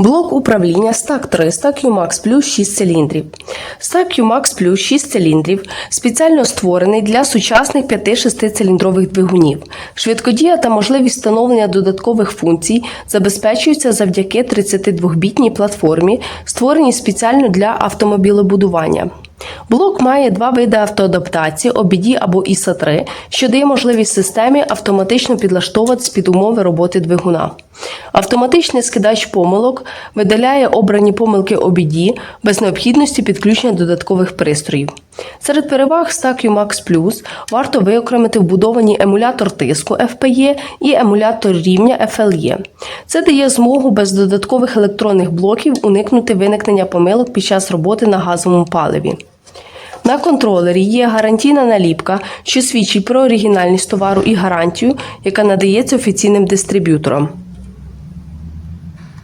Блок управління Stack 300 QMAX Plus 6 циліндрів. Stack QMAX Plus 6 циліндрів спеціально створений для сучасних 5-6 циліндрових двигунів. Швидкодія та можливість встановлення додаткових функцій забезпечуються завдяки 32-бітній платформі, створеній спеціально для автомобілебудування. Блок має два види автоадаптації OBD або ISA 3 що дає можливість системі автоматично підлаштовуватись під умови роботи двигуна. Автоматичний скидач помилок видаляє обрані помилки OBD без необхідності підключення додаткових пристроїв. Серед переваг Stack Max Plus варто виокремити вбудовані емулятор тиску FPE і емулятор рівня FLE. Це дає змогу без додаткових електронних блоків уникнути виникнення помилок під час роботи на газовому паливі. На контролері є гарантійна наліпка, що свідчить про оригінальність товару і гарантію, яка надається офіційним дистриб'юторам.